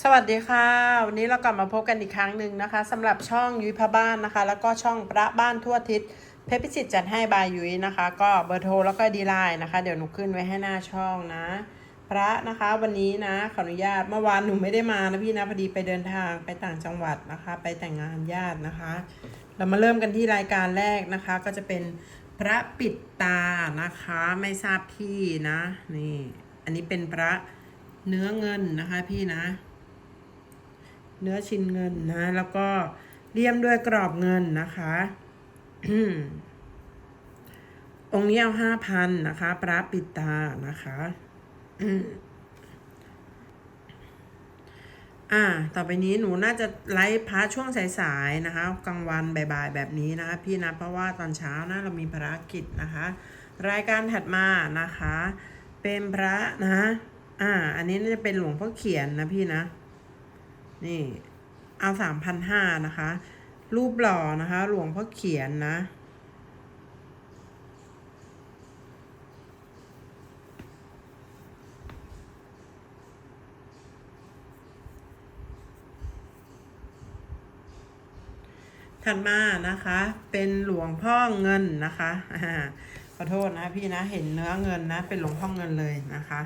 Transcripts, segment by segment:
สวัสดีค่ะ วันนี้เรากลับมาพบกันอีกครั้งหนึ่งนะคะสำหรับช่องยุ้ยพระบ้านนะคะ แล้วก็ช่องพระบ้านทั่วทิศเพชรพิจิตรจัดให้บายยุ้ยนะคะ ก็เบอร์โทรแล้วก็ดีไลน์นะคะ เดี๋ยวหนูขึ้นไว้ให้หน้าช่องนะ พระนะคะวันนี้นะขออนุญาตเมื่อวานหนูไม่ได้มานะพี่นะพอดีไปเดินทางไปต่างจังหวัดนะคะ ไปแต่งงานญาตินะคะ เรามาเริ่มกันที่รายการแรกนะคะ ก็จะเป็นพระปิดตานะคะไม่ทราบที่นะนี่อันนี้เป็นพระเนื้อเงินนะคะพี่นะ เนื้อชิ้นเงินนะ แล้วก็เลี่ยมด้วยกรอบเงินนะคะองค์นี้เอาห้าพันนะคะพระปิดตานะคะอ่า ต่อไปนี้หนูน่าจะไลฟ์พระช่วงสายๆนะคะ กลางวันบ่ายๆแบบนี้นะคะ พี่นะ เพราะว่าตอนเช้านะเรามีภารกิจนะคะ รายการถัดมานะคะ เป็นพระนะ อ่า อันนี้น่าจะเป็นหลวงพ่อเขียนนะพี่นะ นี่เอาสามพันห้านะคะ รูปหล่อนะคะ หลวงพ่อเขียนนะ ถัดมานะคะ เป็นหลวงพ่อเงินนะคะขอโทษนะพี่นะ เห็นเนื้อเงินนะ เป็นหลวงพ่อเงินเลยนะคะ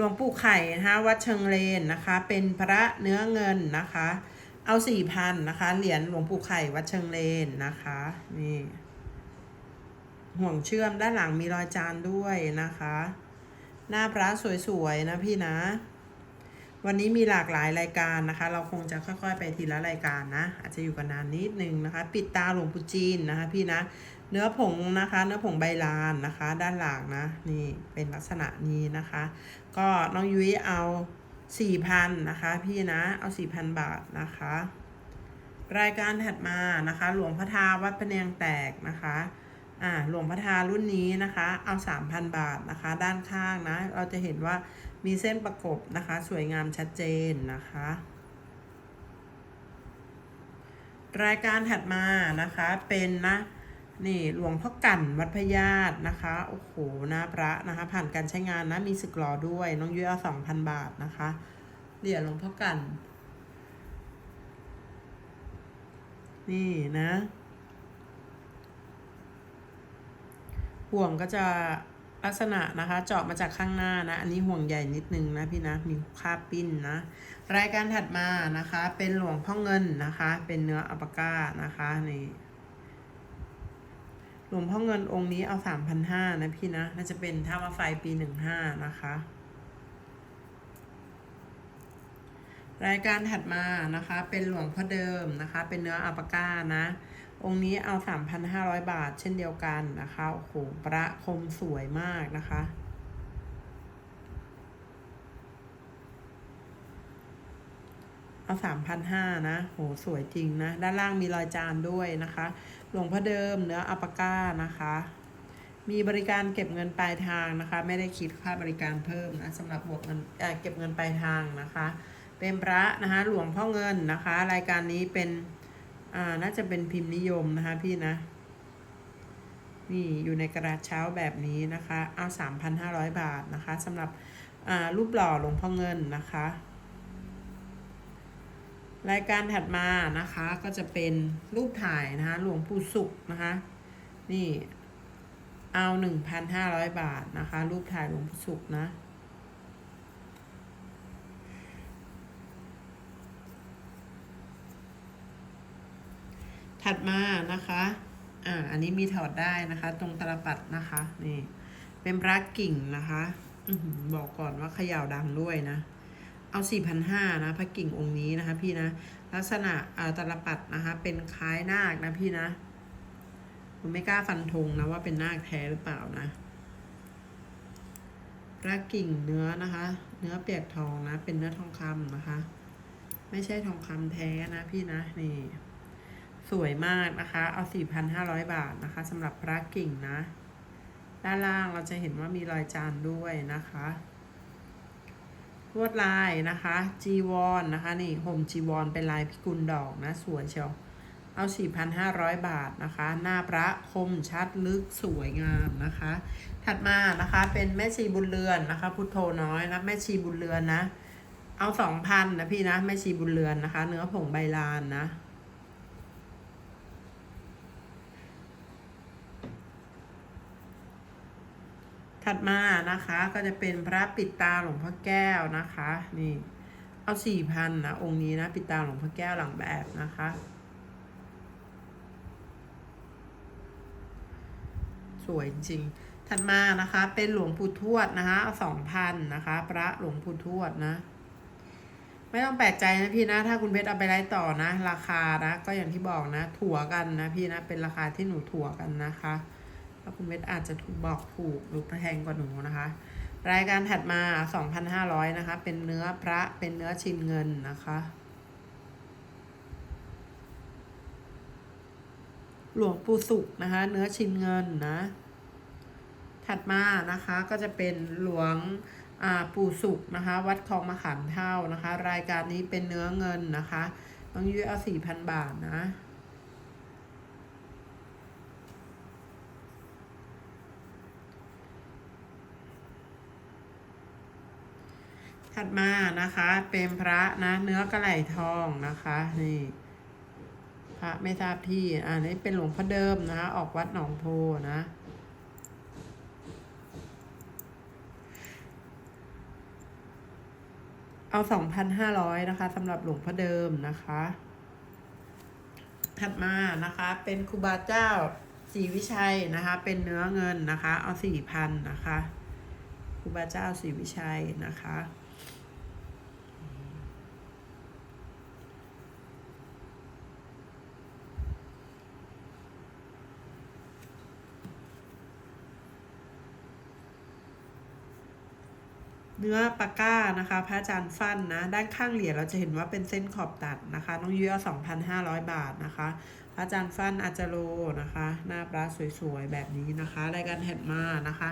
หลวงปู่ไข่นะคะวัดเชิงเลนนะคะ เป็นพระเนื้อเงินนะคะ เอาสี่พันนะคะเหรียญหลวงปู่ไข่วัดเชิงเลนนะคะนี่ห่วงเชื่อมด้านหลังมีรอยจานด้วยนะคะ หน้าพระสวยๆนะพี่นะ วันนี้มีหลากหลายรายการนะคะ เราคงจะค่อยๆ ไปทีละรายการนะ อาจจะอยู่กันนานนิดนึงนะคะ ปิดตาหลวงปู่จีนนะคะพี่นะ เนื้อผงนะคะ เนื้อผงใบลานนะคะ ด้านหลังนะนี่เป็นลักษณะนี้นะคะ ก็น้องยุ้ยเอาสี่พันนะคะพี่นะเอาสี่พันบาทนะคะ รายการถัดมานะคะ หลวงพระทาวัดพะเนียงแตกนะคะอ่าหลวงพระทารุ่นนี้นะคะ เอาสามพันบาทนะคะ ด้านข้างนะ เราจะเห็นว่ามีเส้นประกบนะคะ สวยงามชัดเจนนะคะรายการถัดมานะคะเป็นนะ นี่หลวงพ่อกั่นวัดพญาตนะคะ โอ้โหหน้าพระนะคะ ผ่านการใช้งานนะ มีสึกหลอด้วย น้องยุ้ยเอาสองพันบาทนะคะเหรียญหลวงพ่อกั่น นี่นะห่วงก็จะลักษณะนะคะ เจาะมาจากข้างหน้านะ อันนี้ห่วงใหญ่นิดนึงนะพี่นะ มีคาบปิ้นนะ รายการถัดมานะคะ เป็นหลวงพ่อเงินนะคะ เป็นเนื้ออัปปาก้านะคะนี่ หลวงพ่อเงินองค์นี้เอาสามพันห้านะพี่นะ น่าจะเป็นท่ามาไฟปีหนึ่งห้านะคะ รายการถัดมานะคะ เป็นหลวงพ่อเดิมนะคะ เป็นเนื้ออัปปาก้านะ องค์นี้เอา 3,500 บาทเช่นเดียวกันนะคะ โอ้โหประคมสวยมากนะคะ เอา3,500นะ โห สวยจริงนะ ด้านล่างมีรอยจานด้วยนะคะ หลวงพ่อเดิมเนื้ออัปาก้านะคะ มีบริการเก็บเงินปลายทางนะคะ ไม่ได้คิดค่าบริการเพิ่มนะสำหรับบวกเงินเเก็บเงินปลายทางนะคะ เป็นพระนะคะ หลวงพ่อเงินนะคะ รายการนี้เป็น อ่า น่าจะเป็นพิมพ์นิยมนะคะพี่นะ นี่อยู่ในกระดาษเช้าแบบนี้นะคะ เอา3,500บาทนะคะสำหรับ อ่า รูปหล่อหลวงพ่อเงินนะคะ รายการถัดมานะคะก็จะเป็นรูปถ่ายนะคะหลวงปู่สุขนะคะนี่เอา1,500บาทนะคะ รูปถ่ายหลวงปู่สุขนะ ถัดมานะคะอ่าอันนี้มีถอดได้นะคะ ตรงตลปัดนะคะนี่เป็นพระกิ่งนะคะอบอกก่อนว่าเขย่าดังด้วยนะ เอาสี่พันห้านะพระกิ่งองค์นี้นะคะพี่นะ ลักษณะตลปัดนะคะเป็นคล้ายนาคนะพี่นะผมไม่กล้าฟันธงนะว่าเป็นนาคแท้หรือเปล่านะพระกิ่งเนื้อนะคะ เนื้อเปียกทองนะ เป็นเนื้อทองคำนะคะ ไม่ใช่ทองคำแท้นะพี่นะนี่ สวยมากนะคะ เอา 4,500 บาทนะคะสำหรับพระกิ่งนะ ด้านล่างเราจะเห็นว่ามีรอยจานด้วยนะคะ วดลายนะคะจีวอนนะคะนี่ห่มจีวอนเป็นลายพิกุลดอกนะสวยเชียวเอา 4,500 บาทนะคะ หน้าพระคมชัดลึกสวยงามนะคะ ถัดมานะคะเป็นแม่ชีบุญเรือนนะคะ พุทโธน้อยนะแม่ชีบุญเรือนนะ เอาสองพันนะพี่นะแม่ชีบุญเรือนนะคะ เนื้อผงใบลานนะ ถัดมานะคะก็จะเป็นพระปิดตาหลวงพ่อแก้วนะคะนี่เอาสี่พันนะองค์นี้นะปิดตาหลวงพ่อแก้วหลังแบบนะคะ สวยจริงถัดมานะคะเป็นหลวงปู่ทวดนะคะสองพันนะคะ พระหลวงปู่ทวดนะ ไม่ต้องแปลกใจนะพี่นะ ถ้าคุณเพชรเอาไปไลฟ์ต่อนะ ราคานะก็อย่างที่บอกนะ ถั่วกันนะพี่นะเป็นราคาที่หนูถั่วกันนะคะ ถ้าคุณเพชรอาจจะถูกบอกถูกหรือแพงกว่าหนูนะคะ รายการถัดมา 2,500 นะคะ เป็นเนื้อพระเป็นเนื้อชินเงินนะคะหลวงปู่สุกนะคะ เนื้อชินเงินนะ ถัดมานะคะก็จะเป็นหลวงปู่สุกนะคะ วัดคลองมะขามเท่านะคะ รายการนี้เป็นเนื้อเงินนะคะต้องยื้อเอาสี่พันบาทนะ ถัดมานะคะ เป็นพระนะ เนื้อกระไหลทองนะคะ นี่ พระไม่ทราบที่อันนี้เป็นหลวงพ่อเดิมนะคะ ออกวัดหนองโพนะเอาสองพันห้าร้อยนะคะสำหรับหลวงพ่อเดิมนะคะ ถัดมานะคะ เป็นครูบาเจ้าศรีวิชัยนะคะ เป็นเนื้อเงินนะคะ เอาสี่พันนะคะครูบาเจ้าศรีวิชัยนะคะ เนื้อปากก้านะคะพระอาจารย์ฟันนะ ด้านข้างเหรียญเราจะเห็นว่าเป็นเส้นขอบตัดนะคะน้องยุ้ยเอา2,500บาทนะคะ พระอาจารย์ฟันอาจารโลนะคะ หน้าพระสวยๆ แบบนี้นะคะรายการแห่มานะคะ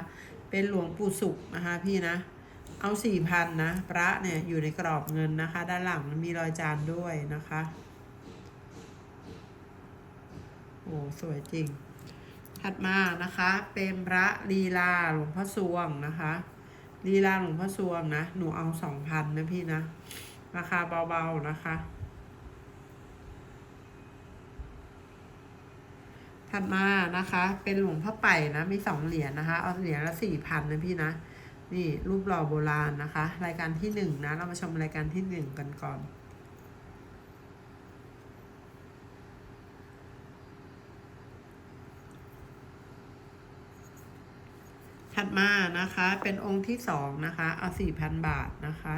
เป็นหลวงปู่สุขนะคะพี่นะ เอา4,000นะพระเนี่ยอยู่ในกรอบเงินนะคะ ด้านหลังมีรอยจานด้วยนะคะโอ้สวยจริง ถัดมานะคะ เป็นพระลีลาหลวงพ่อสวงนะคะ ลีลาหลวงพ่อสวงนะ หนูเอาสองพันนะพี่นะ ราคาเบาๆนะคะ ถัดมานะคะ เป็นหลวงพ่อไป่นะ มีสองเหรียญนะคะ เอาเหรียญละสี่พันนะพี่นะ นี่รูปหล่อโบราณนะคะ รายการที่หนึ่งนะ เรามาชมรายการที่หนึ่งกันก่อน ถัดมานะคะ เป็นองค์ที่สองนะคะ เอาสี่พันบาทนะคะ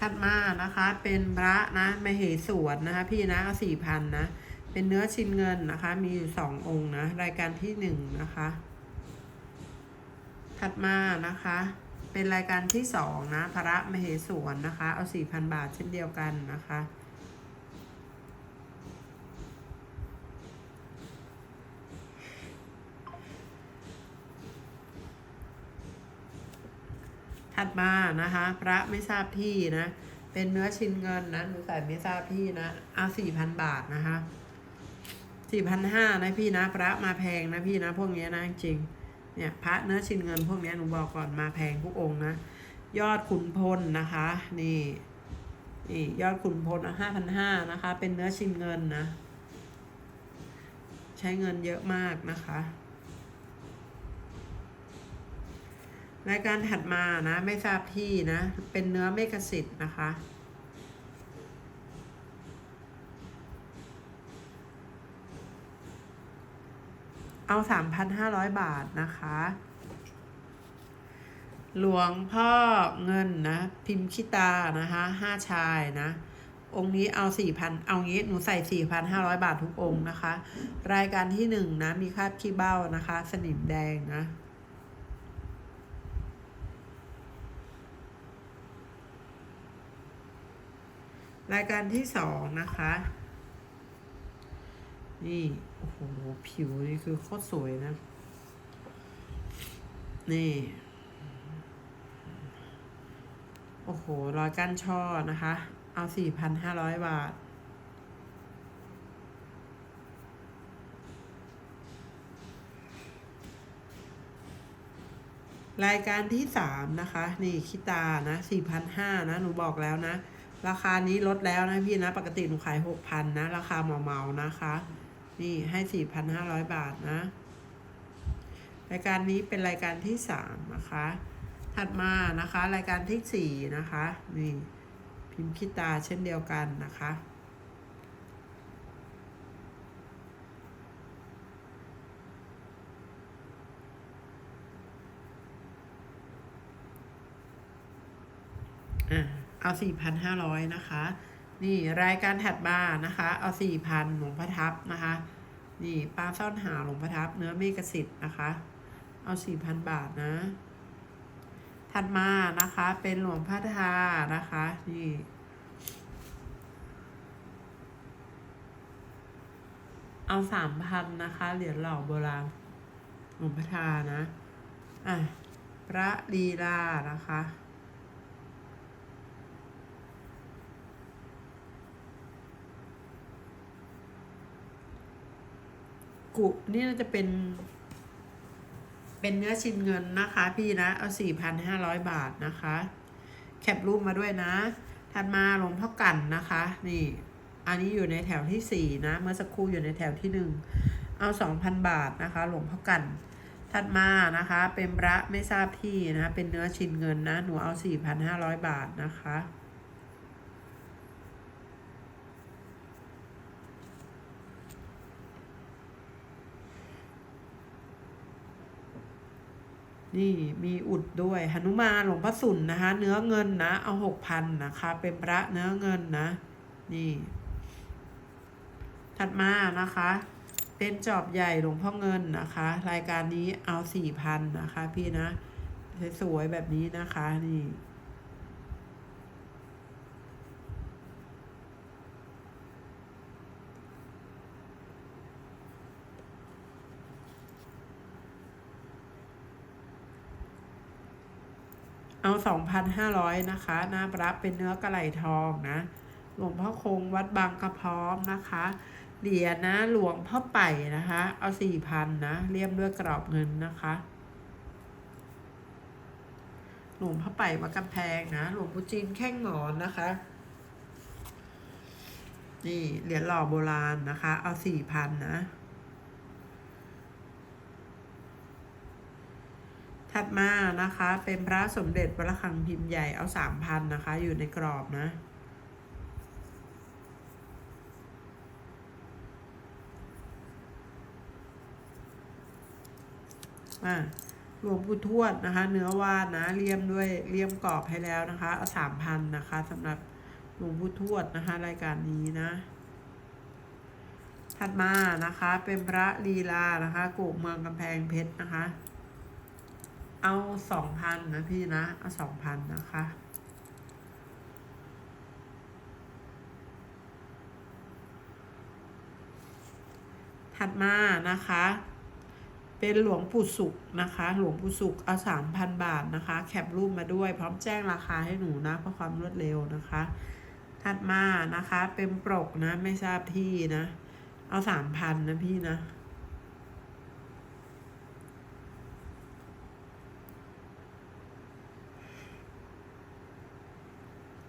ถัดมานะคะเป็นพระนะมเหสวนนะคะพี่นะเอาสี่พันนะ เป็นเนื้อชิ้นเงินนะคะ มีอยู่สององค์นะ รายการที่หนึ่งนะคะ ถัดมานะคะ เป็นรายการที่สองนะพระมเหสวนนะคะ เอาสี่พันบาทเช่นเดียวกันนะคะถัดมานะคะ พระไม่ทราบที่นะ เป็นเนื้อชิ้นเงินนะหนูใส่ไม่ทราบที่นะเอาสี่พันบาทนะคะสี่พันห้านะพี่นะ พระมาแพงนะพี่นะ พวกนี้นะจริง เนี่ยพระเนื้อชินเงินพวกนี้หนูบอกก่อนมาแพงทุกองนะ ยอดขุนพลนะคะ นี่นี่ยอดขุนพลห้าพันห้านะคะ เป็นเนื้อชินเงินนะ ใช้เงินเยอะมากนะคะรายการถัดมานะไม่ทราบที่นะ เป็นเนื้อเมกสิทธิ์นะคะ เอาสามพันห้าร้อยบาทนะคะ หลวงพ่อเงินนะ พิมพ์ชิตานะคะห้าชายนะ องค์นี้เอาสี่พันเอางี้หนูใส่สี่พันห้าร้อยบาททุกองค์นะคะ รายการที่หนึ่งนะ มีคาบขี้เบ้านะคะ สนิมแดงนะรายการที่สองนะคะ นี่ โอ้โห ผิวนี่คือโคตรสวยนะ นี่ โอ้โหรอยกั้นช่อนะคะ เอาสี่พันห้าร้อยบาท รายการที่สามนะคะ นี่คิตานะสี่พันห้านะ หนูบอกแล้วนะราคานี้ลดแล้วนะพี่นะ ปกติหนูขายหกพันนะ ราคาเมาๆนะคะ นี่ให้สี่พันห้าร้อยบาทนะ รายการนี้เป็นรายการที่สามนะคะ ถัดมานะคะ รายการที่สี่นะคะ นี่พิมพ์คิตาเช่นเดียวกันนะคะเอาสี่พันห้าร้อยนะคะ นี่รายการถัดมานะคะ เอาสี่พันหลวงพระทับนะคะ นี่ปลาซ่อนหาหลวงพระทับเนื้อเมกสิทธิ์นะคะ เอาสี่พันบาทนะ ถัดมานะคะเป็นหลวงพ่อทานะคะ นี่เอาสามพันนะคะ เหรียญหล่อโบราณหลวงพ่อทานะ อะ พระลีลานะคะ กุนี่น่าจะเป็น เป็นเนื้อชิ้นเงินนะคะ พี่นะ เอาสี่พันห้าร้อยบาทนะคะ แคปรูปมาด้วยนะ ถัดมาหลวงพ่อกันนะคะ นี่ อันนี้อยู่ในแถวที่สี่นะ เมื่อสักครู่อยู่ในแถวที่หนึ่ง เอาสองพันบาทนะคะ หลวงพ่อกัน ถัดมานะคะ เป็นพระไม่ทราบที่นะ เป็นเนื้อชิ้นเงินนะ หนูเอาสี่พันห้าร้อยบาทนะคะ นี่มีอุดด้วยหนุมานหลวงพ่อสุนนะคะ เนื้อเงินนะ เอาหกพันนะคะ เป็นพระเนื้อเงินนะ นี่ ถัดมานะคะ เป็นจอบใหญ่หลวงพ่อเงินนะคะ รายการนี้เอาสี่พันนะคะ พี่นะ สวยๆแบบนี้นะคะ นี่ เอาสองพันห้าร้อยนะคะน้ารับเป็นเนื้อกระไหลทองนะ หลวงพ่อคงวัดบางกระพร้อมนะคะ เหรียญนะหลวงพ่อไป่นะคะ เอาสี่พันนะเรียบด้วยกรอบเงินนะคะ หลวงพ่อไป่มากำแพงนะ หลวงปู่จีนแข้งหงอนนะคะ นี่เหรียญหล่อโบราณนะคะ เอาสี่พันนะ ถัดมานะคะเป็นพระสมเด็จวระฆังพิมพ์ใหญ่เอาสามพันนะคะ อยู่ในกรอบนะ อะหลวงปู่ทวดนะคะ เนื้อวาดนะเลี่ยมด้วยเลี่ยมกรอบให้แล้วนะคะเอาสามพันนะคะสำหรับหลวงปู่ทวดนะคะ รายการนี้นะ ถัดมานะคะเป็นพระลีลานะคะกูเมืองกำแพงเพชรนะคะ เอาสองพันนะพี่นะ เอาสองพันนะคะ ถัดมานะคะ เป็นหลวงปู่สุขนะคะ หลวงปู่สุขเอาสามพันบาทนะคะ แคปรูปมาด้วย พร้อมแจ้งราคาให้หนูนะเพื่อความรวดเร็วนะคะ ถัดมานะคะ เป็นปรกนะ ไม่ทราบที่นะ เอาสามพันนะพี่นะ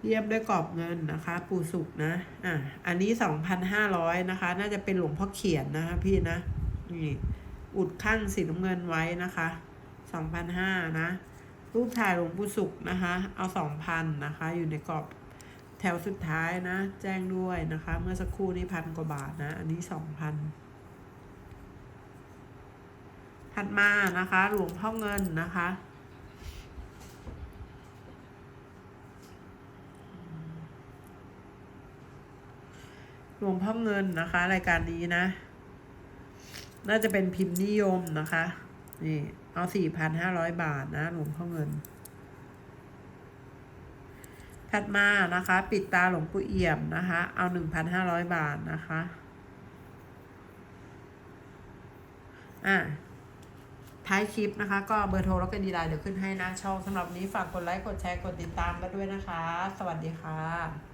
เรียบด้วยกรอบเงินนะคะ ปูสุกนะ อะ อันนี้สองพันห้าร้อยนะคะ น่าจะเป็นหลวงพ่อเขียนนะคะพี่นะ นี่ อุดข้างสีน้ำเงินไว้นะคะสองพันห้านะ รูปถ่ายหลวงปู่สุกนะคะ เอาสองพันนะคะ อยู่ในกรอบแถวสุดท้ายนะ แจ้งด้วยนะคะ เมื่อสักครู่นี้พันกว่าบาทนะ อันนี้สองพันถัดมานะคะ หลวงพ่อเงินนะคะ หลวงพ่อเงินนะคะ รายการนี้นะ น่าจะเป็นพิมพ์นิยมนะคะ นี่ เอาสี่พันห้าร้อยบาทนะ หลวงพ่อเงิน ถัดมานะคะ ปิดตาหลวงปู่เอี่ยมนะคะ เอาหนึ่งพันห้าร้อยบาทนะคะ อะท้ายคลิปนะคะ ก็เบอร์โทรแล้วก็ดีไลน์เดี๋ยวขึ้นให้หน้าช่องสำหรับนนี้ฝากกดไลค์ กดแชร์ กดติดตามกันด้วยนะคะ สวัสดีค่ะ